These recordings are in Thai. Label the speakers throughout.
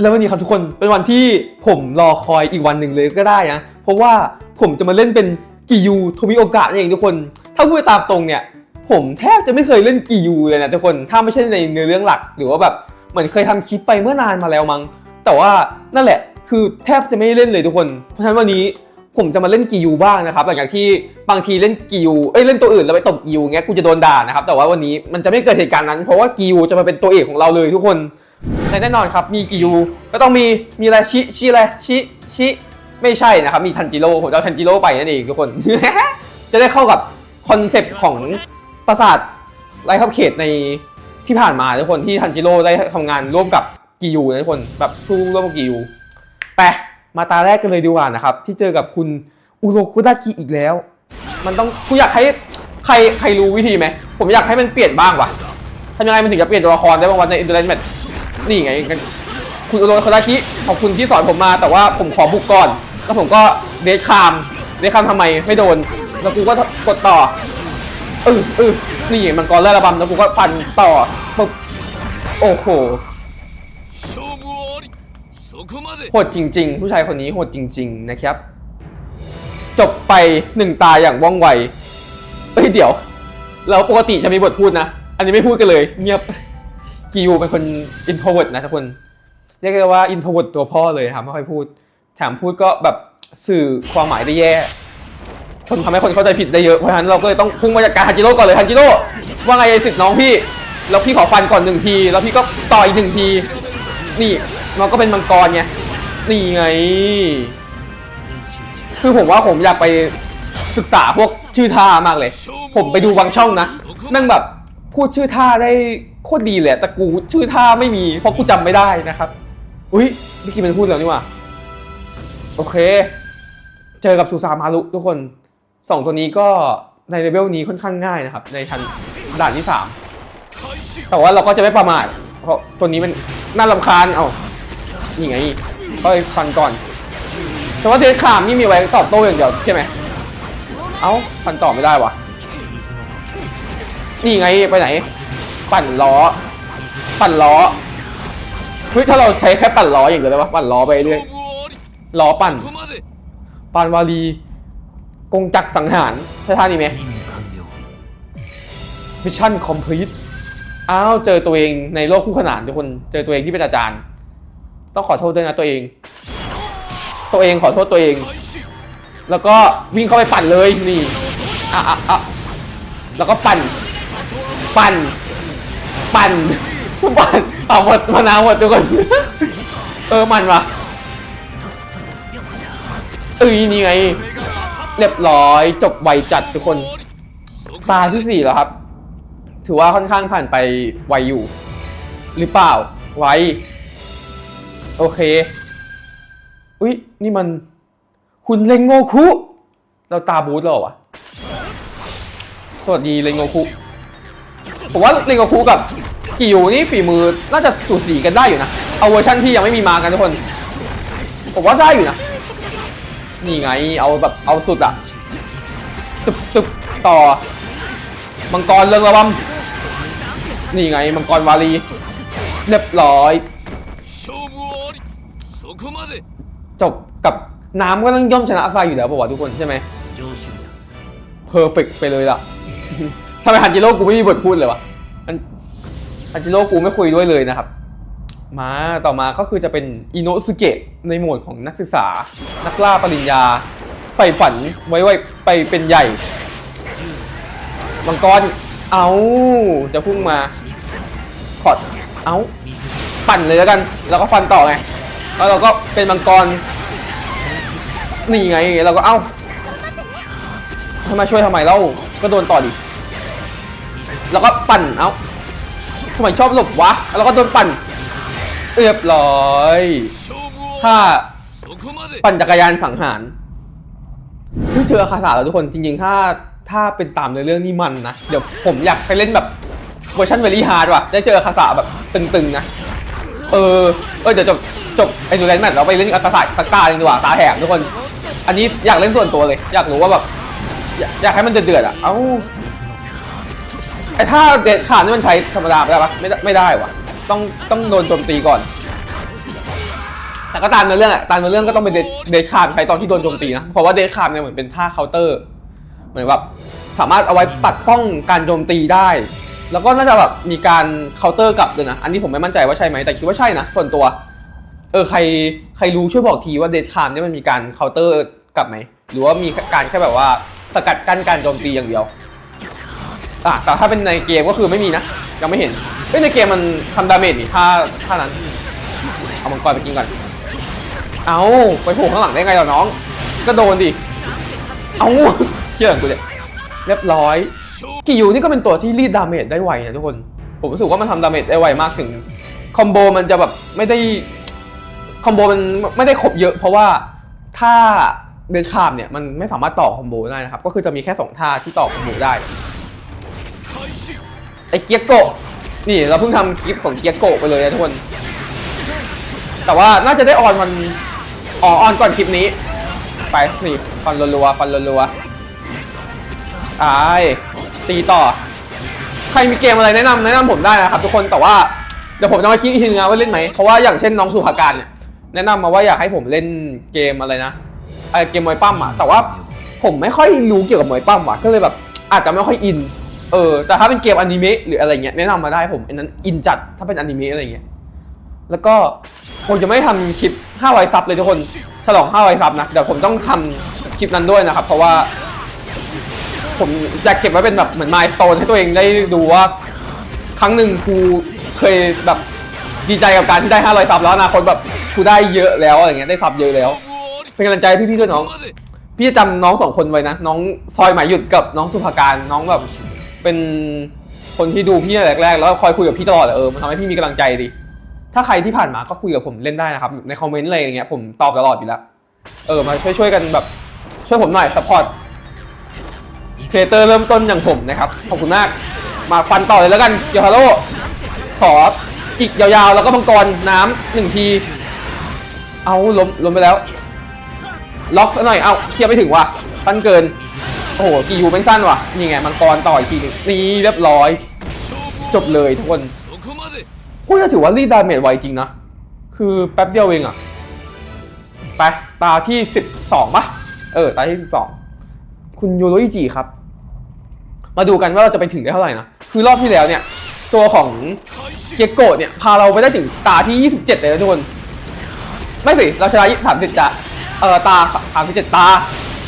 Speaker 1: แล้ววันนี้ครับทุกคนเป็นวันที่ผมรอคอยอีกวันหนึ่งเลยก็ได้นะ เพราะว่าผมจะมาเล่นเป็นกิยูโทมิโอกะนั่นเองทุกคน ถ้าพูดตามตรงเนี่ย ผมแทบจะไม่เคยเล่นกิยูเลยนะทุกคนถ้าไม่ใช่ในเนื้อเรื่องหลัก หรือว่าแบบเหมือนเคยทำคลิปไปเมื่อนานมาแล้วมั้งแต่ว่านั่นแหละคือแทบจะไม่เล่นเลยทุกคน เพราะฉะนั้นวันนี้ผมจะมาเล่นกิยูบ้างนะครับหลังจากที่บางทีเล่นกิยูเอ้ยเล่นตัวอื่นแล้วไปตบกิยูเงี้ยกูจะโดนด่านะครับแต่ว่าวันนี้มันจะไม่เกิดเหตุการณ์นั้น เพราะว่ากิยูจะมาเป็นตัวเอกของเราเลยทุกคน และแน่นอนครับมีกิยูก็ต้องมีมีอะไรชิชิอะไรชิชิไม่ใช่นะครับ มีทันจิโร่ผมเอาทันจิโร่ไปนั่นเองทุกคน จะได้เข้ากับคอนเซปต์ของปราสาทไร้ขอบเขตในที่ผ่านมาทุกคนที่ทันจิโร่ได้ทำงานร่วมกับกิยูนะทุกคนแบบสู้ร่วมกับกิยูไปมาตาแรกกันเลยดีกว่านะครับ ที่เจอกับคุณอุโรคุดาคิอีกแล้ว มันต้องคุณอยากให้ใครใครรู้วิธีไหมผมอยากให้มันเปลี่ยนบ้างว่ะทำยังไงมันถึงจะเปลี่ยนตัวละครได้บ้างวันในอินเตอร์เน็ต นี่ไง คุณอุโรนคาราคิขอบคุณที่สอนผมมาแต่ว่าผมขอบุกก่อน แล้วผมก็เดชคามเดชคามทำไมไม่โดน แล้วกูก็กดต่อเออเออนี่มันกอนไล่ระบำแล้วกูก็ฟันต่อปุ๊บโอ้โหโหดจริง ๆ ผู้ชายคนนี้โหดจริง ๆ นะครับ จบไปหนึ่งตาอย่างว่องไวเฮ้ยเดี๋ยวเราปกติจะมีบทพูดนะ อันนี้ไม่พูดกันเลย เงียบ กิยูเป็นคนอินโทรเวิร์ดนะทุกคนเรียกได้ว่าอินโทรเวิร์ดตัวพ่อเลยครับไม่ค่อยพูดแถมพูดก็แบบสื่อความหมายได้แย่คนทำให้คนเข้าใจผิดได้เยอะเพราะฉะนั้นเราก็เลยต้องพุ่งมาจากการฮันจิโร่ก่อนเลยฮันจิโร่ว่าไงไอ้สิทธิ์น้องพี่ แล้วพี่ขอฟันก่อนหนึ่งที แล้วพี่ก็ต่อยหนึ่งที นี่มันก็เป็นมังกรไงนี่ไง คือผมว่าผมอยากไปศึกษาพวกชื่อท่ามากเลย ผมไปดูบางช่องนะนั่งแบบพูดชื่อท่าได้ โคตรดีเลยแต่กูชื่อท่าไม่มี เพราะกูจำไม่ได้นะครับอุ้ยพี่กินมันพูดแล้วนี่หว่าโอเค เจอกับสุสามารุทุกคนสองตัวนี้ก็ในเลเวลนี้ค่อนข้างง่ายนะครับ ในชั้นด่านที่สามแต่ว่าเราก็จะไม่ประมาทเพราะตัวนี้มันน่ารำคาญเอานี่ไงก็ฟันก่อน แต่ว่าเดทขามนี่มีไว้ตอบโต้อย่างเดียวใช่ไหมเอ้าฟันต่อไม่ได้วะนี่ไงไปไหน ปั่นล้อ ปั่นล้อเฮ้ยถ้าเราใช้แค่ปั่นล้ออย่างเดียวได้ปะปั่นล้อไปเรื่อยล้อปั่น ปั่นวาลีกงจักสังหารใช่ท่านี้ไหมมิชชั่นคอมพลีทอ้าวเจอตัวเองในโลกคู่ขนานทุกคนเจอตัวเองที่เป็นอาจารย์ ต้องขอโทษด้วยนะตัวเอง ตัวเองขอโทษตัวเอง แล้วก็วิ่งเข้าไปปั่นเลยนี่อะอะอะแล้วก็ปั่น ปั่น ปั่นปั่นเอาหมดมานาวหมดทุกคน เออมันวะเอ้ยนี่ไง เรียบร้อยจบไวจัดทุกคน ตาที่สี่แล้วครับ ถือว่าค่อนข้างผ่านไปไวอยู่ หรือเปล่า ไว โอเค อุ๊ยนี่มัน คุณเลงโงคุ เราตาบูธเหรอวะ สวัสดีเลงโงคุ ผมว่าลิงกับคูกับกิวนี่ฝีมือน่าจะสูสีกันได้อยู่นะเอาเวอร์ชันที่ยังไม่มีมากันทุกคน ผมว่าได้อยู่นะนี่ไงเอาแบบเอาสุดอะตึบตึบต่อมังกรเริงระบำนี่ไงมังกรวาลีเรียบร้อยจบกับน้ำก็ต้องย่อมชนะไฟอยู่แล้วป่าวะทุกคนใช่ไหมเพอร์เฟกไปเลยล่ะ ทำไมฮันจิโร่กูไม่มีบทพูดเลยวะฮันฮันจิโร่กูไม่คุยด้วยเลยนะครับ มาต่อมาก็คือจะเป็นอิโนสุเกะในโหมดของนักศึกษา นักล่าปริญญาใฝ่ฝันไว้ไว้ไปเป็นใหญ่มังกรเอาจะพุ่งมาขอดเอาปั่นเลยแล้วกัน แล้วก็ฟันต่อไงแล้วเราก็เป็นมังกรนี่ไงเราก็เอ้าทำไมช่วยทำไมเล่าก็โดนต่อดิ แล้วก็ปั่นเอาทำไมชอบหลบวะ แล้วก็โดนปั่นเรียบร้อยถ้าปั่นจักรยานสังหารเพิ่งเจอคาสาแล้วทุกคนจริงๆ ถ้าถ้าเป็นตามในเรื่องนี่มันนะ เดี๋ยวผมอยากไปเล่นแบบเวอร์ชันเวลี่ฮาร์ดว่ะ ได้เจอคาสาแบบตึงๆนะ เออ เออเดี๋ยวจบจบไอ้ดูแลนแมทเราไปเล่นอับคาสาสาสาดีกว่าสาแหมทุกคน อันนี้อยากเล่นส่วนตัวเลย อยากรู้ว่าแบบอยากให้มันเดือดๆอะ เอ้า ไอ้ท่าเด็ดขาดนี่มันใช้ธรรมดาไม่ได้ปะไม่ได้ไม่ได้วะต้องต้องโดนโจมตีก่อน แต่ก็ตามในเรื่องอะตามในเรื่องก็ต้องเป็นเดทเดทคาร์มใช้ตอนที่โดนโจมตีนะ เพราะว่าเดทคาร์มเนี่ยเหมือนเป็นท่าเคาน์เตอร์ เหมือนแบบสามารถเอาไว้ปัดป้องการโจมตีได้ แล้วก็น่าจะแบบมีการเคาน์เตอร์กลับด้วยนะ อันนี้ผมไม่มั่นใจว่าใช่ไหมแต่คิดว่าใช่นะส่วนตัว เออใครใครรู้ช่วยบอกทีว่าเดทคาร์มเนี่ยมันมีการเคาน์เตอร์กลับไหมหรือว่ามีการแค่แบบว่าสกัดกั้นการโจมตีอย่างเดียว อะแต่ถ้าเป็นในเกมก็คือไม่มีนะ ยังไม่เห็นเอ้ยในเกมมันทำดาเมจนี่ถ้าถ้านั้น เอามังกรไปกินก่อน เอาไปโผล่ข้างหลังได้ไงล่ะน้อง ก็โดนดิ เอาเชื่อกูเนี่ยเรียบร้อย กิยูนี่ก็เป็นตัวที่รีดดาเมจได้ไวนะทุกคน ผมรู้สึกว่ามันทำดาเมจได้ไวมากถึงคอมโบมันจะแบบไม่ได้คอมโบมันไม่ได้ครบเยอะ เพราะว่าถ้าเดินคามเนี่ยมันไม่สามารถต่อคอมโบได้นะครับ ก็คือจะมีแค่สองท่าที่ต่อคอมโบได้ ไอเกียโกะนี่เราเพิ่งทำคลิปของเกียโกะไปเลยนะทุกคน แต่ว่าน่าจะได้ออนวันอ๋อออนก่อนคลิปนี้ ไปนี่ฟันรัวๆฟันรัวๆไอ้ตีต่อ ใครมีเกมอะไรแนะนำแนะนำผมได้นะครับทุกคนแต่ว่าเดี๋ยวผมจะมาคิดอีกทีนึงนะว่าเล่นไหมเพราะว่าอย่างเช่นน้องสุภาการเนี่ยแนะนำมาว่าอยากให้ผมเล่นเกมอะไรนะเอเกมมวยปั้มอะแต่ว่าผมไม่ค่อยรู้เกี่ยวกับมวยปั้มอะก็เลยแบบอาจจะไม่ค่อยอิน เออ แต่ถ้าเป็นเกมอนิเมะหรืออะไรเงี้ยแนะนำมาได้ผมอันนั้นอินจัดถ้าเป็นอนิเมะอะไรเงี้ย แล้วก็ผมจะไม่ทำคลิป500ซับเลยทุกคน ฉลอง500ซับนะเดี๋ยวผมต้องทำคลิปนั้นด้วยนะครับ เพราะว่า ผมอยากเก็บไว้เป็นแบบเหมือนมายโตนให้ตัวเองได้ดูว่า ครั้งหนึ่งกูเคยแบบดีใจกับการที่ได้ 500ซับแล้วนะคนแบบกูได้เยอะแล้วอะไรเงี้ยได้ซับเยอะแล้ว เป็นกำลังใจพี่ๆด้วยน้อง พี่จะจำน้องสองคนไว้นะ น้องซอยหมายหยุดกับน้องสุภาการน้องแบบ เป็นคนที่ดูพี่แรกๆแล้วคอยคุยกับพี่ตลอดอะเออมันทำให้พี่มีกำลังใจดีถ้าใครที่ผ่านมาก็คุยกับผมเล่นได้นะครับในคอมเมนต์อะไรอย่างเงี้ยผมตอบตลอดอยู่แล้วเออมาช่วยๆกันแบบช่วยผมหน่อยสปอร์ตเคเตอร์เริ่มต้นอย่างผมนะครับขอบคุณมากมาฟันต่อเลยแล้วกันเกียวฮาโร่ขออีกยาวๆ แล้วก็มังกรน้ำหนึ่งที เอาล้มล้มไปแล้ว ล็อกซะหน่อย เอาเคลียร์ไม่ถึงว่ะสั้นเกิน โอ้โหกียูเป็นสั้นว่ะนี่ไงมังกรต่อยทีนึงนี่เรียบร้อย จบเลยทุกคนพูดจะถือว่ารีดาเมจไวจริงนะ คือแป๊บเดียวเองอะไปตาที่ 12ปะเออ ตาที่ 12 คุณยูโรอิจิครับ มาดูกันว่าเราจะไปถึงได้เท่าไหร่นะ คือรอบที่แล้วเนี่ย ตัวของเกโกะเนี่ย พาเราไปได้ถึงตาที่ 27 เลยนะทุกคน ไม่สิ เราชนะยี่สามสิบจ้ะเออ ตาสามสิบเจ็ดตา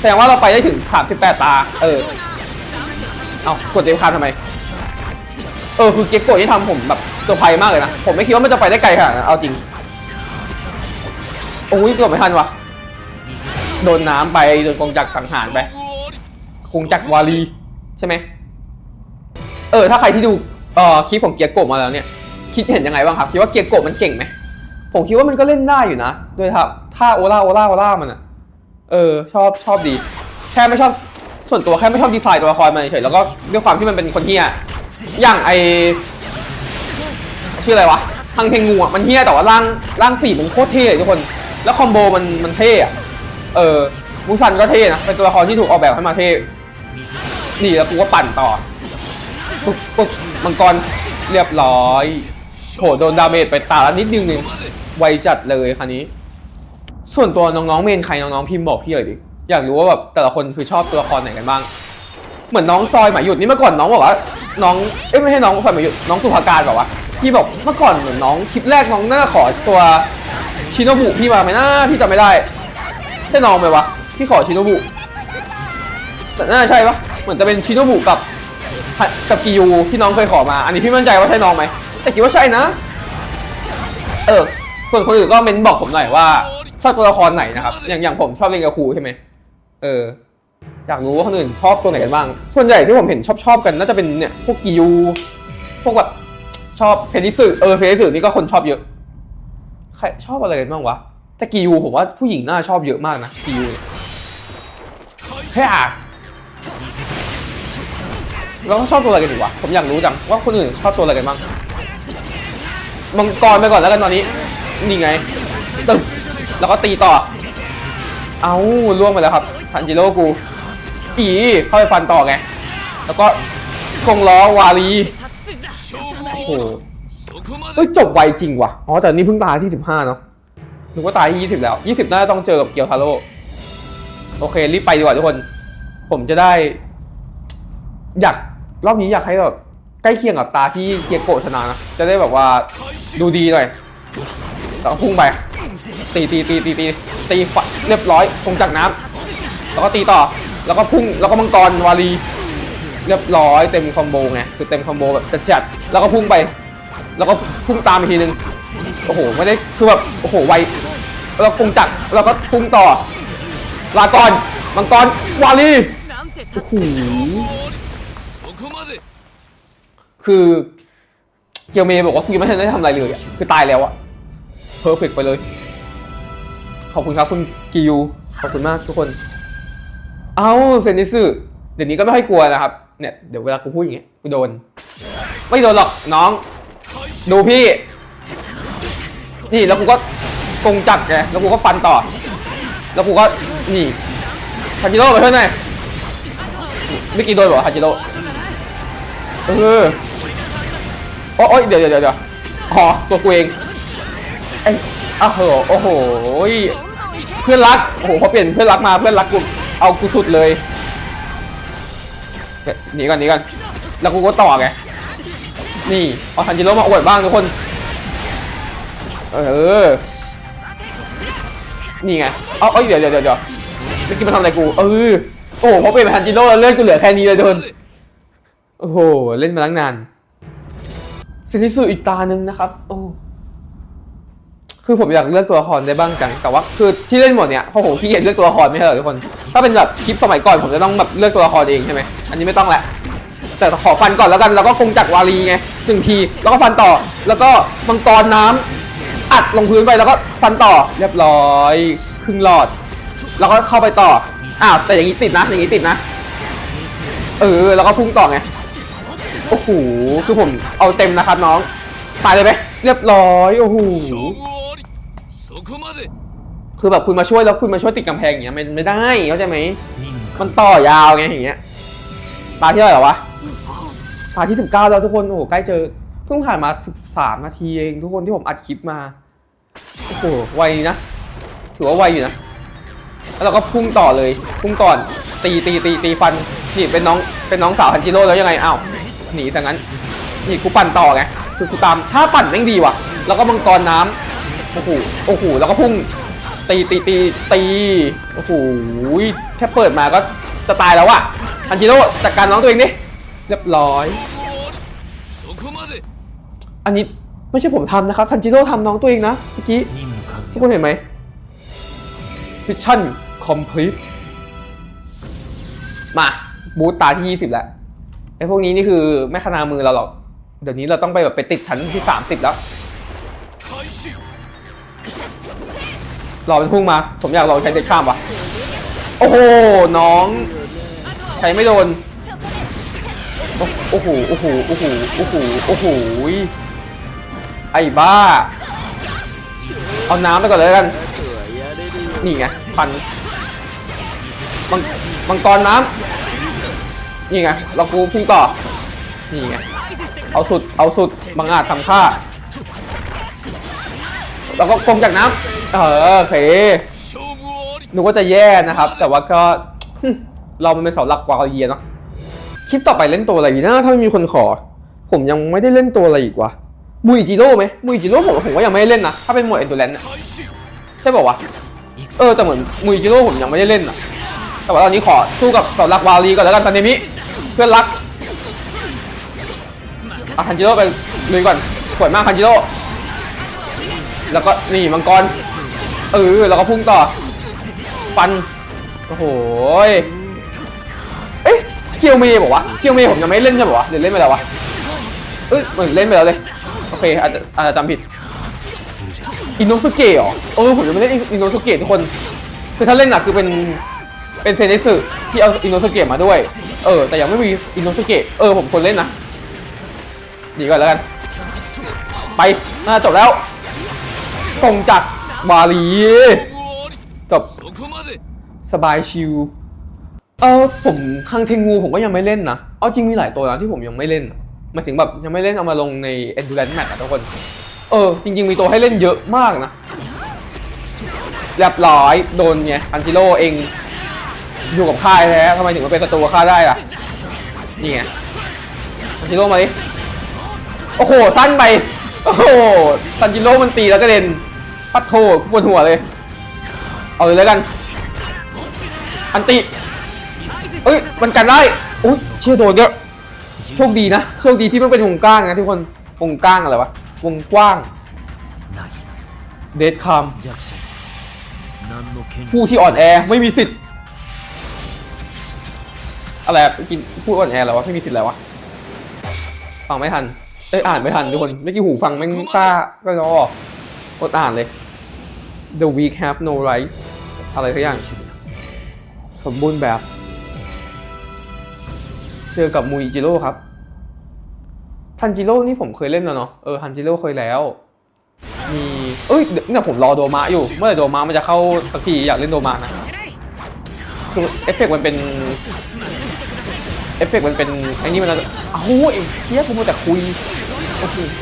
Speaker 1: แสดงว่าเราไปได้ถึง 38 ตา เออ เอากดเดฟคาร์ทำไม เออ คือเก็กโกะที่ทำผมแบบเซอร์ไพรส์มากเลยนะ ผมไม่คิดว่ามันจะไปได้ไกลขนาดนั้นเอาจริง โอ้ยเกือบไม่ทันวะโดนน้ำไป โดนกองจักรสังหารไป
Speaker 2: ก
Speaker 1: องจักรวารีใช่ไหม เออ ถ้าใครที่ดูเอ่อคลิปของเกียร์โกะมาแล้วเนี่ย คิดเห็นยังไงบ้างครับ คิดว่าเกียร์โกะมันเก่งไหม ผมคิดว่ามันก็เล่นได้อยู่นะด้วยครับถ้าโอล่าโอล่าโอล่ามันอะ เออชอบชอบดี แค่ไม่ชอบส่วนตัวแค่ไม่ชอบดีไซน์ตัวละครมันเฉยแล้วก็ด้วยความที่มันเป็นคนเฮี้ยอย่างไอชื่ออะไรวะทางเทงงูอะมันเฮี้ยแต่ว่าร่างร่างสีมันโคตรเท่ทุกคน แล้วคอมโบมันมันเท่อะเออมูซันก็เท่นะเป็นตัวละครที่ถูกออกแบบให้มาเท่นี่แล้วกูก็ปั่นต่อปุ๊บปุ๊บมังกรเรียบร้อยโหโดนดาเมจไปตาละนิดนึงนึงไวจัดเลยคันนี้ ส่วนตัวน้องๆเมนใครน้องๆพิมพ์บอกพี่เลยดิอยากรู้ว่าแบบแต่ละคนคือชอบตัวละครไหนกันบ้าง เหมือนน้องซอยหมายหยุดนี่เมื่อก่อนน้องบอกว่า น้องเอ้ยไม่ใช่น้องซอยหมายหยุดน้องสุภาการบอกว่าพี่บอกเมื่อก่อนเหมือนน้องคลิปแรกน้องน่าขอตัวชิโนบุพี่มาไหมนะพี่จำไม่ได้ใช่น้องไหมวะพี่ขอชิโนบุแต่น่าใช่ปะเหมือนจะเป็นชิโนบุกับกับกิยูที่น้องเคยขอมา อันนี้พี่มั่นใจว่าใช่น้องไหมแต่คิดว่าใช่นะ เออ ส่วนคนอื่นก็เม้นบอกผมหน่อยว่า ชอบตัวละครไหนนะครับ อย่างอย่างผมชอบเล่นกับครูใช่ไหมเออ อยากรู้ว่าคนอื่นชอบตัวไหนกันบ้าง ส่วนใหญ่ที่ผมเห็นชอบชอบกันน่าจะเป็นเนี่ยพวกกิยู พวกแบบชอบเพนิสึเออเพนิสึนี่ก็คนชอบเยอะ ใครชอบอะไรกันบ้างวะ แต่กิยูผมว่าผู้หญิงน่าชอบเยอะมากนะกิยูเนี่เฮ้ยอะแล้วก็ชอบตัวอะไรกันอีกวะ ผมอยากรู้จังว่าคนอื่นชอบตัวอะไรกันบ้าง มังกรไปก่อนแล้วกันตอนนี้ นี่ไงตึ๊บ แล้วก็ตีต่อ เอาล่วงไปแล้วครับซันจิโร่กู อีเข้าไปฟันต่อไง แล้วก็คงล้อวา
Speaker 2: รี
Speaker 1: โอ้โหเฮ้ยจบไวจริงว่ะ อ๋อแต่นี่เพิ่งตายที่สิบห้าเนาะหนูก็ตายที่ยี่สิบแล้วยี่สิบน่าจะต้องเจอกับเกียวทาโร่ โอเค รีบไปดีกว่าทุกคน ผมจะได้ อยากรอบนี้อยากให้แบบใกล้เคียงกับตาที่เกียโกะชนะนะ จะได้แบบว่าดูดีหน่อย แล้วก็พุ่งไปตีตีตีตีตีตีเรียบร้อยทรงจากน้ำแล้วก็ตีต่อแล้วก็พุ่งแล้วก็มังกรวารีเรียบร้อยเต็มคอมโบไงคือเต็มคอมโบแบบจัดๆแล้วก็พุ่งไป แล้วก็พุ่งตามอีกทีนึงโอ้โหไม่ได้คือแบบโอ้โหไวเราคงจักเราก็พุ่งต่อลากรมังกรวาลีโอ้โหคือเกียวเมย์บอกว่าคุณไม่ได้ทำอะไรเลยคือตายแล้วอะ เพอร์เฟกไปเลย ขอบคุณครับคุณกิยูขอบคุณมากทุกคน เอาเซนิสึเดี๋ยวนี้ก็ไม่ค่อยกลัวนะครับ เนี่ยเดี๋ยวเวลากูพูดอย่างเงี้ยกูโดน ไม่โดนหรอกน้อง ดูพี่ นี่แล้วกูก็กงจักรไงแล้วกูก็ฟันต่อ แล้วกูก็นี่ฮาจิโร่ไปเพื่อนหน่อยเมื่อกี้โดนหรอฮาจิโร่เออโอ้ยเดี๋ยวเดี๋ยวเดี๋ยวอ๋อตัวกูเอง ไอ้อ้าวโหโอ้โหเพื่อนรักโอ้โหพอเปลี่ยนเพื่อนรักมาเพื่อนรักกูเอากูสุดเลยหนีก่อนหนีก่อนแล้วกูก็ต่อไงนี่เอาทันจิโร่มาอวดบ้างทุกคน เออ นี่ไง เอาเอ้ยเดี๋ยวเดี๋ยวเดี๋ยวเดี๋ยวเมื่อกี้มันทำอะไรกู เออ โอ้โหพอเปลี่ยนเป็นทันจิโร่แล้วเลือดกูเหลือแค่นี้เลยทุกคน โอ้โห เล่นมาตั้งนานเซนิสึอีกตาหนึ่งนะครับ โอ้ คือผมอยากเลือกตัวละครได้บ้างจัง แต่ว่าคือที่เล่นหมดเนี่ยเพราะผมขี้เกียจเลือกตัวละครไม่ใช่เหรอทุกคน ถ้าเป็นแบบคลิปสมัยก่อนผมจะต้องแบบเลือกตัวละครเองใช่ไหมอันนี้ไม่ต้องแหละแต่ขอฟันก่อนแล้วกันแล้วก็คงจักวาลีไงหนึ่งทีแล้วก็ฟันต่อ แล้วก็มังกรน้ำอัดลงพื้นไปแล้วก็ฟันต่อเรียบร้อยครึ่งหลอด แล้วก็เข้าไปต่ออ้าวแต่อย่างนี้ติดนะ อย่างนี้ติดนะ เออแล้วก็พุ่งต่อไงโอ้โหคือผมเอาเต็มนะครับน้องตายเลยไหมเรียบร้อยโอ้โห คือแบบคุณมาช่วยแล้วคุณมาช่วยติดกำแพงอย่างเงี้ยมันไม่ได้เข้าใจไหมมันต่อยาวไงอย่างเงี้ยตาที่เท่าไหร่วะตาที่สิบเก้าแล้วทุกคนโอ้โหใกล้เจอเพิ่งผ่านมาสิบสามนาทีเองทุกคนที่ผมอัดคลิปมาโอ้โหไวนะถือว่าไวอยู่นะแล้วเราก็พุ่งต่อเลยพุ่งก่อนตีตีตีตีฟันนี่เป็นน้องเป็นน้องสาวฮันจิโร่แล้วยังไงอ้าวหนีซะงั้นนี่กูปั่นต่อไงคือกูตามถ้าปั่นแม่งดีว่ะ แล้วก็มังกรน้ำ โอ้โหโอ้โหแล้วก็พุ่งตีตีตีตีโอ้โหแค่เปิดมาก็จะตายแล้วอะอันจิโร่จัดการน้องตัวเองดิเรียบร้อย อันนี้ไม่ใช่ผมทำนะครับทันจิโร่ทำน้องตัวเองนะเมื่อกี้ทุกคนเห็นไหมมิชชั่นคอมพลีทมาบูตตาที่ 20 แล้วไอ้พวกนี้นี่คือไม่ขนามือเราหรอก เดี๋ยวนี้เราต้องไปแบบไปติดชั้นที่ 30 แล้ว รอเป็นพุ่งมา ผมอยากลองใช้เด็กข้ามว่ะ โอ้โห น้อง ใช้ไม่โดน โอ้โห โอ้โห โอ้โห โอ้โห โอ้โห ไอ้บ้า เอาน้ำไปก่อนเลยกัน นี่ไงฟันมังมังกรน้ำนี่ไง เรากูพุ่งต่อ นี่ไง เอาสุด เอาสุดบังอาจทำท่าแล้วก็คงจากน้ำ เออโอเค
Speaker 2: ห
Speaker 1: นูก็จะแย่นะครับ แต่ว่าก็เรามันเป็นเสาหลักกว่าเยียเนาะคลิปต่อไปเล่นตัวอะไรดีนะถ้าไม่มีคนขอ ผมยังไม่ได้เล่นตัวอะไรอีกวะมุยจิโร่ไหมมุยจิโร่ผมผมก็ยังไม่ได้เล่นนะถ้าเป็นหมวดเอ็นดูแลน
Speaker 2: ด์
Speaker 1: ใช่ป่าวะเออแต่เหมือนมุยจิโร่ผมยังไม่ได้เล่นนะแต่ว่าตอนนี้ขอสู้กับเสาหลักวาลีก่อนแล้วกันซันเนมิเพื่อนรักอาฮันจิโร่ไปลุยก่อนสวยมากฮันจิโร่แล้วก็นี่มังกร เออแล้วก็พุ่งต่อ ฟัน โอ้โหเอ๊ะเคียวเมย์บอกว่าเคียวเมย์ผมยังไม่เล่นใช่ป่าวะหรือเล่นไปแล้ววะเอ้ยเหมือนเล่นไปแล้วเลยโอเคอาจจะอาจจะจำผิดอินโนสุเกะเหรอเออผมยังไม่เล่นอินโนสุเกะทุกคนคือถ้าเล่นหนักคือเป็นเป็นเซนเนสึที่เอาอินโนสุเกะมาด้วย เออ แต่ยังไม่มีอินโนสุเกะเออผมควรเล่นนะดีก่อนแล้วกัน ไปน่าจะจบแล้วส่งจาก บาลีจบสบายชิว เออผมคังเทงูผมก็ยังไม่เล่นนะ เอาจริงมีหลายตัวนะที่ผมยังไม่เล่นมาถึงแบบยังไม่เล่นเอามาลงใน endurance match อะทุกคน เออ จริง ๆ มีตัวให้เล่นเยอะมากนะเรียบร้อยโดนไงอันจิโร่เองอยู่กับข้าแท้ทำไมถึงมาเป็นศัตรูข้าได้ล่ะ นี่ไงอันจิโร่มาดิโอ้โหสั้นไป โอ้โหอันจิโร่มันตีแล้วก็เด่น ปัดโถปวดหัวเลย เอาเลยแล้วกัน อันติ เอ้ย มันกันได้โอ้เชี่ยโดนเยอะโชคดีนะ โชคดีที่มันเป็นวงก้างนะทุกคน วงก้างอะไรวะ วงกว้าง เดดคามผู้ที่อ่อนแอไม่มีสิทธิ์ อะไรกินผู้อ่อนแอแล้ววะ ไม่มีสิทธิ์แล้ววะ ฟังไม่ทัน เอ้ย อ่านไม่ทันทุกคน ไม่กี่หูฟังแม่งซ่าก็รอ ดอ่านเลย The weak have no rights อะไรสักอย่าง สมบูรณ์แบบ เจอกับมูอิจิโร่ครับ ทันจิโร่นี่ผมเคยเล่นแล้วเนาะ เออ ทันจิโร่เคยแล้ว มี เอ้ยเดี๋ยวเนี่ยผมรอโดมาอยู่ เมื่อไหร่โดมามันจะเข้าสักทีอยากเล่นโดมานะ คือเอฟเฟกต์มันเป็น เอฟเฟกต์มันเป็นไอ้นี่มันนะเอ้าไอ้เฮียกูมัวแต่คุย โอ้โห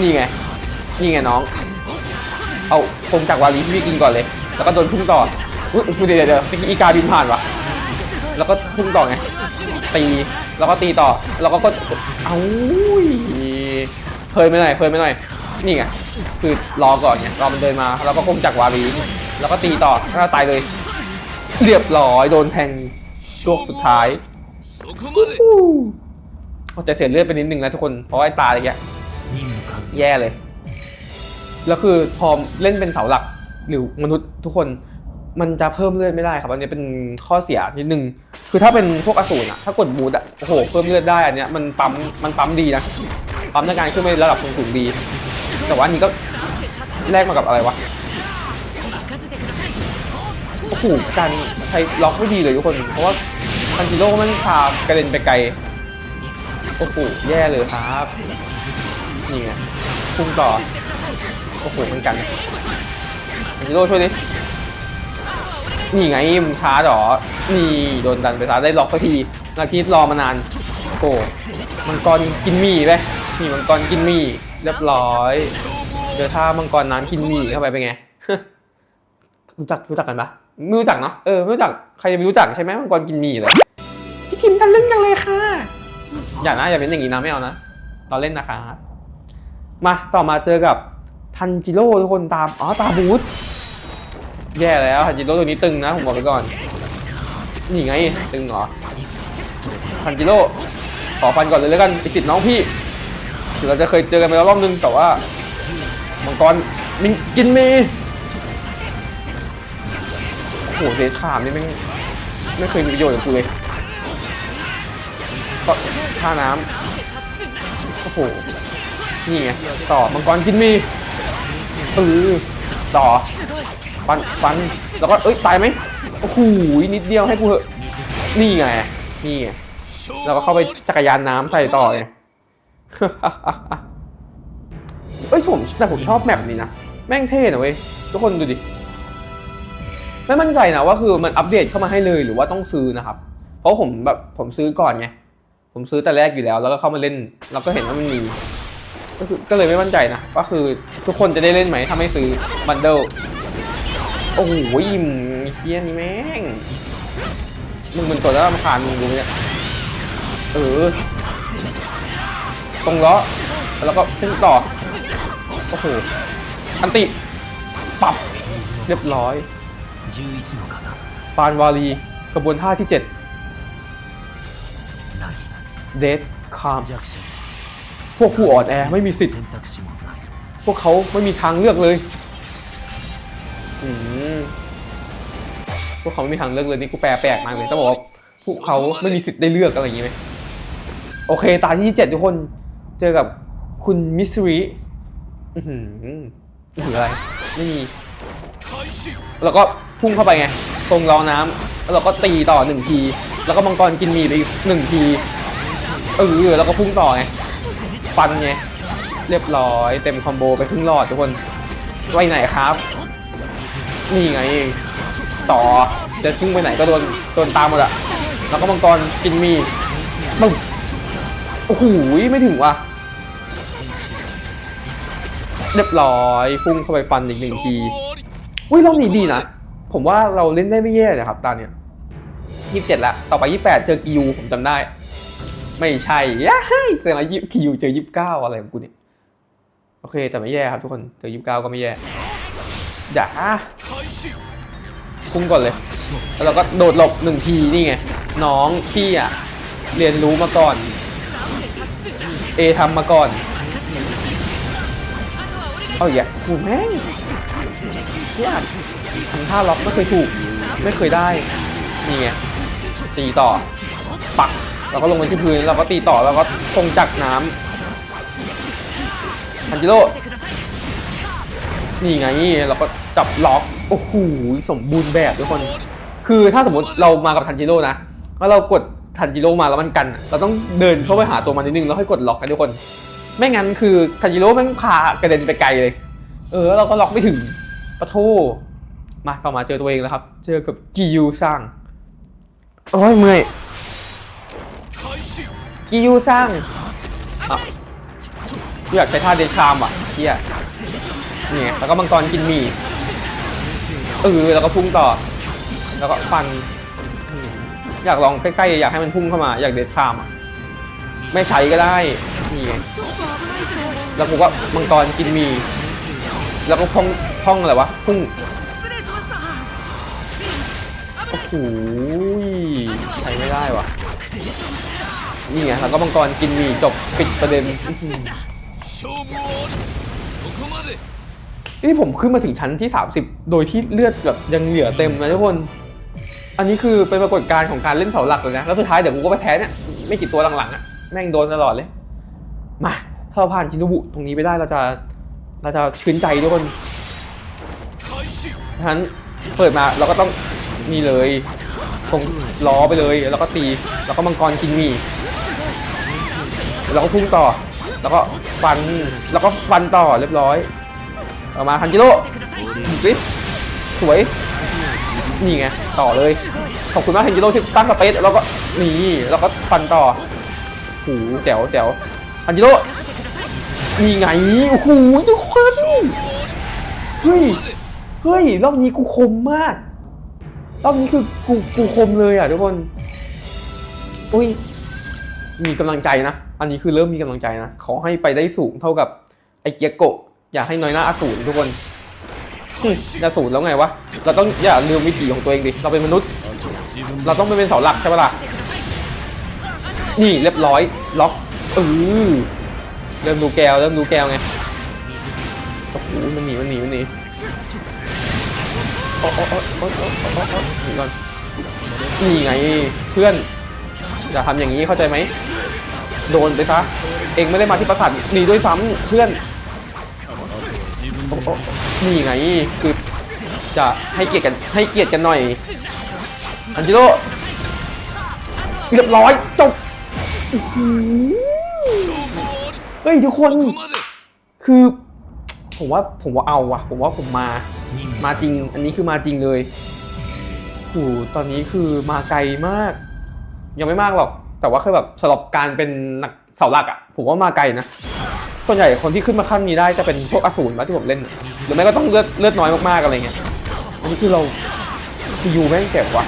Speaker 1: นี่ไง นี่ไงน้อง เอาคงจากวาลีที่พี่กินก่อนเลย แล้วก็โดนพุ่งต่ออุ้ยเดี๋ยวเดี๋ยวพี่อีกาบินผ่านวะแล้วก็พุ่งต่อไง ตี แล้วก็ตีต่อ แล้วก็ก็เอ้าเพลินไปหน่อยเพลินไปหน่อย นี่ไง คือรอก่อนไงรอมันเดินมา แล้วก็คงจากวาลีแล้วก็ตีต่อแล้าตายเลย เรียบร้อยโดนแทงช่วงสุดท้าย
Speaker 2: พ
Speaker 1: อจะเสียเลือดไปนิดนึงแล้วทุกคน เพราะไอ้ตาอะไรเงี้ย แย่เลย แล้วคือพอเล่นเป็นเสาหลักหรือมนุษย์ทุกคนมันจะเพิ่มเลือดไม่ได้ครับอันนี้เป็นข้อเสียนิดนึงคือถ้าเป็นพวกอสูรอะถ้ากดบูทอะโอ้โหเพิ่มเลือดได้อันเนี้ยมันปั๊มมันปั๊มดีนะปั๊มในการขึ้นไประดับสูงๆดี แต่ว่าอันนี้ก็แลกมากับอะไรวะโอ้โหการใช้ล็อกไม่ดีเลยทุกคน เพราะว่าคันจิโร่มันพากระเด็นไปไกลโอ้โหแย่เลยครับนี่ไง พุ่งต่อ โอ้โหเหมือนกันคันจิโร่ช่วยดิ นี่ไงมึงช้าเหรอ นี่โดนดันไปซะได้ล็อกสักทีนาทีรอมานาน โอ้มังกรกินหมี่ไปนี่มังกรกินหมี่เรียบร้อย เดี๋ยวถ้ามังกรน้ำกินหมี่เข้าไปเป็นไง รู้จักรู้จักกันปะไม่รู้จักเนาะ เออไม่รู้จัก ใครจะไม่รู้จักใช่ไหมมังกรกินหมี่เลยพี่ทิมกันเล่นจังเลยค่ะ อย่านะอย่าเป็นอย่างนี้นะไม่เอานะ เราเล่นนะคะ มาต่อมาเจอกับทันจิโร่ทุกคนตาม อ๋อ ตาบูธแย่แล้วทันจิโร่ตัวนี้ตึงนะ ผมบอกไปก่อน นี่ไง ตึงเหรอ ทันจิโร่ขอฟันก่อนเลยแล้วกันไอติดน้องพี่ถึงเราจะเคยเจอกันไปแล้วรอบนึงแต่ว่ามังกรมินกินเมโอ้โหเดชขามนี่แม่ไม่เคยมีประโยชน์กับกูเลยก็ท่าน้ำโอ้โห นี่ไงต่อมังกรกินมีเออต่อฟันฟันแล้วก็เอ้ยตายไหมโอ้โหนิดเดียวให้กูเหอะนี่ไงนี่ไงแล้วก็เข้าไปจักรยานน้ำใส่ต่อไงเอ้ยผมแต่ผมชอบแมปนี้นะแม่งเท่นะเว้ยทุกคนดูดิไม่มั่นใจนะว่าคือมันอัปเดตเข้ามาให้เลยหรือว่าต้องซื้อนะครับ เพราะผมแบบผมซื้อก่อนไงผมซื้อแต่แรกอยู่แล้ว แล้วก็เข้ามาเล่นแล้วก็เห็นว่ามันมี ก็คือก็เลยไม่มั่นใจนะก็คือทุกคนจะได้เล่นไหมถ้าไม่ซื้อบันเดิลโอ้โหอิ่มเฮียนี่แม่งมึงเป็นตัวแล้วรำคาญมึงดูเนี่ยเออตรงล้อแล้วก็ขึ้นต่อโอ้โหอันติปับเรียบร้อยปานวาลีกระบวนท่าที่ 7 เดทคาม พวกผู้อ่อนแอไม่มีสิทธิ์ พวกเขาไม่มีทางเลือกเลยพวกเขาไม่มีทางเลือกเลยนี่กูแปลแปลกมากเลยต้องบอกว่าพวกเขาไม่มีสิทธิ์ได้เลือกอะไรอย่างนี้ไหมโอเค ตาที่เจ็ดทุกคนเจอกับคุณมิสซิอือืออะไรไม่มีแล้วก็พุ่งเข้าไปไง ตรงรองน้ำแล้วเราก็ตีต่อหนึ่งที แล้วก็มังกรกินมีไปหนึ่งทีเออแล้วก็พุ่งต่อไง ฟันไงเรียบร้อย เต็มคอมโบไปครึ่งหลอดทุกคนไปไหนครับ นี่ไง ต่อจะทิ้งไปไหนก็โดนโดนตามหมดอะแล้วก็มังกรกินมีบึ้มโอ้โหไม่ถึงว่ะเรียบร้อยพุ่งเข้าไปฟันอีกหนึ่งทีอุ้ยรอบนี้ดีนะ ผมว่าเราเล่นได้ไม่แย่เนะครับตาเนี่ยยี่สิบเจ็ดละต่อไปยี่สิบแปดเจอกิวผมจำได้ ไม่ใช่ย้ายแต่มายี่กิวเจอยีิบเก้าอะไรของกูเนี่ย โอเคแต่ไม่แย่ครับทุกคน เจอยีิบเก้าก็ไม่แย่ อย่า
Speaker 2: 開始
Speaker 1: พุ่งก่อนเลย แล้วเราก็โดดหลบหนึ่งทีนี่ไง น้องพี่อะ เรียนรู้มาก่อน เอทำมาก่อน เอาอย่ากูแม่งเนี่ยทำท่าล็อกไม่เคยถูก ไม่เคยได้ นี่ไง ตีต่อ ปัก แล้วก็ลงไปที่พื้นแล้วก็ตีต่อแล้วก็ตรงจักน้ำทันจิโร่นี่ไงเราก็จับล็อกโอ้โหสมบูรณ์แบบทุกคน คือถ้าสมมติเรามากับทันจิโร่นะแล้วเรากดทันจิโร่มาแล้วมันกัน เราต้องเดินเข้าไปหาตัวมันนิดนึงแล้วค่อยกดล็อกกันทุกคน ไม่งั้นคือทันจิโร่แม่งพากระเด็นไปไกลเลย เออเราก็ล็อกไม่ถึงปะโทมาต่อมาเจอตัวเองแล้วครับ เจอกับกิยูซังโอ้ยเมื่อย กิยูซังอะอยากใช้ท่าเดชามอะเชี่ยนี่ไงแล้วก็มังกรกินหมี่เออแล้วก็พุ่งต่อ แล้วก็ฟัน อยากลองใกล้ๆ อยากให้มันพุ่งเข้ามา อยากเดชามอะ ไม่ใช้ก็ได้ นี่ไงแล้วผมก็มังกรกินหมี่แล้วก็พองพองอะไรวะ พุ่งโอ้โหใช้ไม่ได้วะ นี่ไงครับก็มังกรกินหมีจบปิดประเด็นนี่ผมขึ้นมาถึงชั้นที่ 30 โดยที่เลือดแบบยังเหลือเต็มนะทุกคน อันนี้คือเป็นปรากฏการณ์ของการเล่นเสาหลักเลยนะ แล้วสุดท้ายเดี๋ยวกูก็ไปแพ้เนี่ยไม่กี่ตัวหลังๆอะะแม่งโดนตลอดเลย มาถ้าเราผ่านชินุบุตรงนี้ไปได้เราจะเราจะชื่นใจทุกคนฉะนั้นเปิดมาเราก็ต้องนี่เลยคงล้อไปเลยแล้วก็ตีแล้วก็มังกรกินหมี่ แล้วก็พุ่งต่อ แล้วก็ฟัน แล้วก็ฟันต่อเรียบร้อยต่อมาฮันจิโร่บุกดิสวย นี่ไง ต่อเลย ขอบคุณมากฮันจิโร่ที่ตั้งสเปซแล้วก็นี่แล้วก็ฟันต่อหูแจ๋วแจ๋วฮันจิโร่นี่ไงโอ้โหทุกคนเฮ้ย เฮ้ย รอบนี้กูคมมาก รอบนี้คือกูกูคมเลยอะทุกคน อุ้ย มีกำลังใจนะ อันนี้คือเริ่มมีกำลังใจนะขอให้ไปได้สูงเท่ากับไอเกียโกะอย่าให้น้อยหน้าอาสูรทุกคนจาสูรแล้วไงวะเราต้องอย่าลืมวิถีของตัวเองดิเราเป็นมนุษย์ เราต้องเป็นเสาหลักใช่ปะล่ะนี่เรียบร้อยล็อกเออเริ่มดูแก้วเริ่มดูแก้วไงโอ้โหมันหนีมันหนีมันหนีโอ้โอ้โอ้โอ้โอ้โอ้โอ้หนีก่อนนี่ไงเพื่อนอย่าทำอย่างนี้เข้าใจไหม โดนไปซะเองไม่ได้มาที่ปราสาทหนีด้วยซ้ำเพื่อนนี่ไงคือจะให้เกียรติกันให้เกียรติกันหน่อย อันจิโร่เรียบร้อยจบเฮ้ยทุกคนคือผมว่าผมว่าเอาอะผมว่าผมมา มาจริง อันนี้คือมาจริงเลยโอ้ตอนนี้คือมาไกลมาก ยังไม่มากหรอก แต่ว่าคือแบบสำหรับการเป็นนักเสาหลักอะผมว่ามาไกลนะส่วนใหญ่คนที่ขึ้นมาขั้นนี้ได้จะเป็นพวกอสูรมาที่ผมเล่น หรือไม่ก็ต้องเลือดเลือดน้อยมากๆอะไรเงี้ยอันนี้คือเราคือยูแม่งเจ็บว่ะ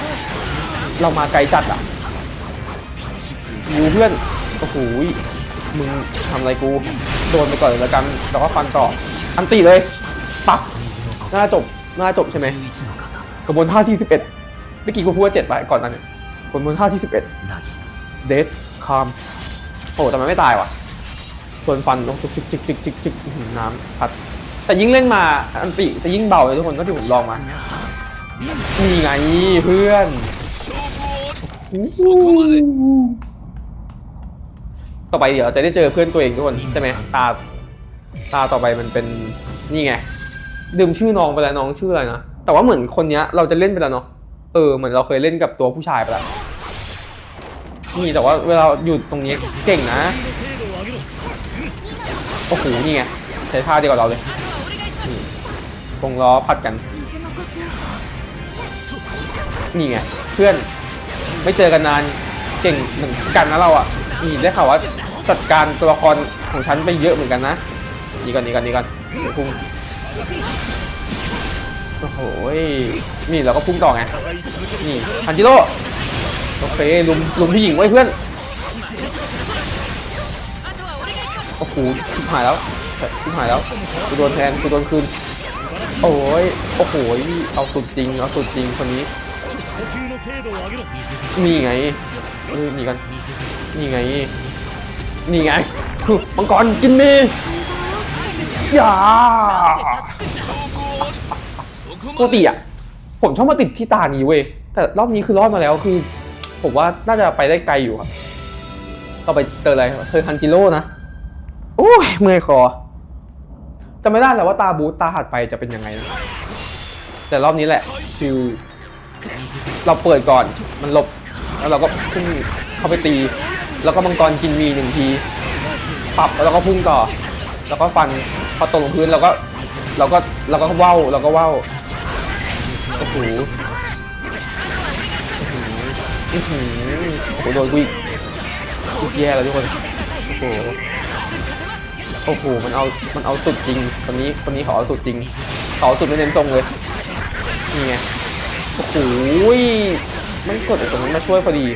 Speaker 1: เรามาไกลจัดอะยูเพื่อนโอ้โหยมึงทำอะไรกูโดนไปก่อนแล้วกันแล้วก็ฟันต่ออันตีเลยปั๊บหน้าจบหน้าจบใช่ไหมกระบวนท่าที่ 11เมื่อกี้กูพูดว่า7ไปก่อนนั้นเนี่ยกระบวนท่าที่ 11 เดดคอมโอ้ทำไมไม่ตายวะส่วนฟันลงจิกจิกจิกจิกจิกจิกน้ำพัด แต่ยิ่งเล่นมาอันติจะยิ่งเบาเลยทุกคนก็ที่ผมลองมานี่ไงเพื่อนต่อไปเดี๋ยวจะได้เจอเพื่อนตัวเองทุกคนใช่ไหมตาตาต่อไปมันเป็นนี่ไงดื่มชื่อน้องไปแล้วน้องชื่ออะไรนะแต่ว่าเหมือนคนนี้เราจะเล่นไปแล้วเนาะเออเหมือนเราเคยเล่นกับตัวผู้ชายไปแล้ว นี่แต่ว่าเวลาอยู่ตรงนี้เก่งนะ โอ้โห นี่ไงใช้ท่าเดียวกับเราเลยนี่กงล้อผัดกัน นี่ไงเพื่อนไม่เจอกันนานเก่งเหมือนกันนะเราอะนี่ได้ข่าวว่าจัดการตัวละครของฉันไปเยอะเหมือนกันนะนี่ก่อนนี่ก่อนนี่ก่อนพุ่งโอ้โหนี่เราก็พุ่งต่อไงนี่ฮันจิโร่ โอเคลุมลุมที่หญิงไว้เพื่อนโอ้โหชิบหายแล้วชิบหายแล้วกูโดนแทนกูโดนคืนโอ้ยโอ้โหเอาสุดจริงเอาสุดจริงคนนี้นี่ไงนี่กันนี่ไงนี่ไงมังกรกินมีอย่าปกติอะผมชอบมาติดที่ตานี้เว้ยแต่รอบนี้คือรอดมาแล้วคือ ผมว่าน่าจะไปได้ไกลอยู่ครับต่อไปเจออะไรเจอฮันจิโร่นะโอ้ยเมื่อยคอจะไม่ได้แล้วว่าตาบูตตาหัดไปจะเป็นยังไงนะแต่รอบนี้แหละคือเราเปิดก่อนมันหลบแล้วเราก็พุ่งเข้าไปตี แล้วก็มังกรกินมีหนึ่งทีปรับแล้วเราก็พุ่งต่อ แล้วก็ฟันพอตกลงพื้นเราก็เราก็เราก็ว่าวเราก็ว่าวโอ้โห อื้อหือโอ้โหโดนกูอีกอีกแย่แล้วทุกคน โอ้โห โอ้โห มันเอา มันเอาสุดจริง คนนี้ คนนี้เขาเอาสุดจริง เขาเอาสุดไม่เน้นทรงเลย นี่ไง โอ้โหไม่กดไอ้ตรงนั้นมาช่วยพอดี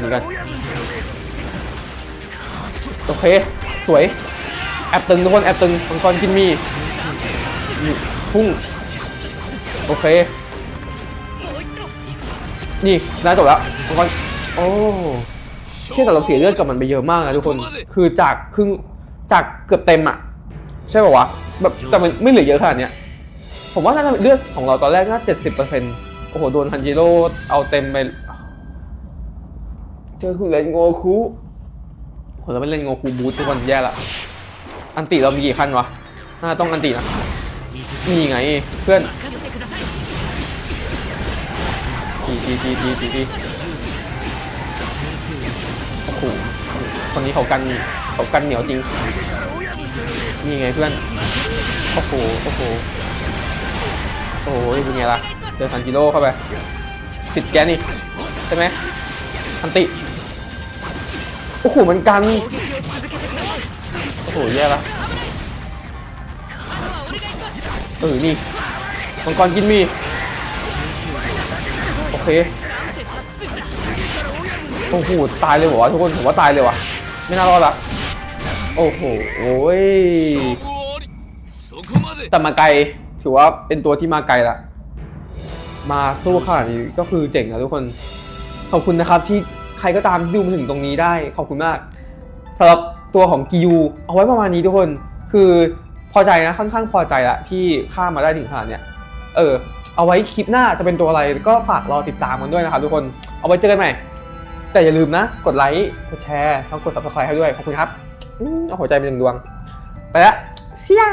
Speaker 1: นี่กันโอเค สวย แอบตึงทุกคน แอบตึงมังกรกินมี พุ่ง โอเค นี่น่าจบแล้วมังกรโอ้เที่แต่เราเสียเลือดกับมันไปเยอะมากนะทุกคน คือจากครึ่งจากเกือบเต็มอะ ใช่ป่าวะแบบแต่มันไม่เหลือเยอะขนาดเนี้ยผมว่าน่าจะเลือดของเราตอนแรกน่าเจ็ดสิบเปอร์เซ็นต์โอ้โหโดนฮันจิโร่เอาเต็มไปเจอคุณเลนโงคุโหเราไม่เล่นโงคุบูททุกคนแย่ละอันติเรามีกี่ขั้นวะน่าต้องอันตินะนี่ไงเพื่อน ทีทีทีทีทีทีโอ้โหคนนี้เขากันเขากันเหนียวจริง นี่ไงเพื่อน โอ้โห โอ้โห โอ้โหเป็นไงล่ะ เจอซันจิโร่เข้าไป สิบแกนี่ ใช่ไหมอันติ โอ้โห มันกัน โอ้โห แย่ละเออ นี่มังกรกินมี เคโอ้โหตายเลยวะทุกคนผมว่าตายเลยวะไม่น่ารอดละโอ้โหโอ้ยแต่มาไกลถือว่าเป็นตัวที่มาไกลละมาสู้ขนาดนี้ก็คือเจ๋งนะทุกคน ขอบคุณนะครับที่ใครก็ตามที่ดูมาถึงตรงนี้ได้ขอบคุณมากสำหรับตัวของกิยูเอาไว้ประมาณนี้ทุกคน คือพอใจนะค่อนข้างพอใจละที่ข้ามาได้ถึงขนาดเนี้ยเออ เอาไว้คลิปหน้าจะเป็นตัวอะไรก็ฝากรอติดตามกันด้วยนะครับทุกคนเอาไว้เจอกันใหม่ แต่อย่าลืมนะ กดไลค์กดแชร์แล้วกด subscribe ให้ด้วยขอบคุณครับเอาหัวใจเป็นหนึ่งดวง ไปละเสีย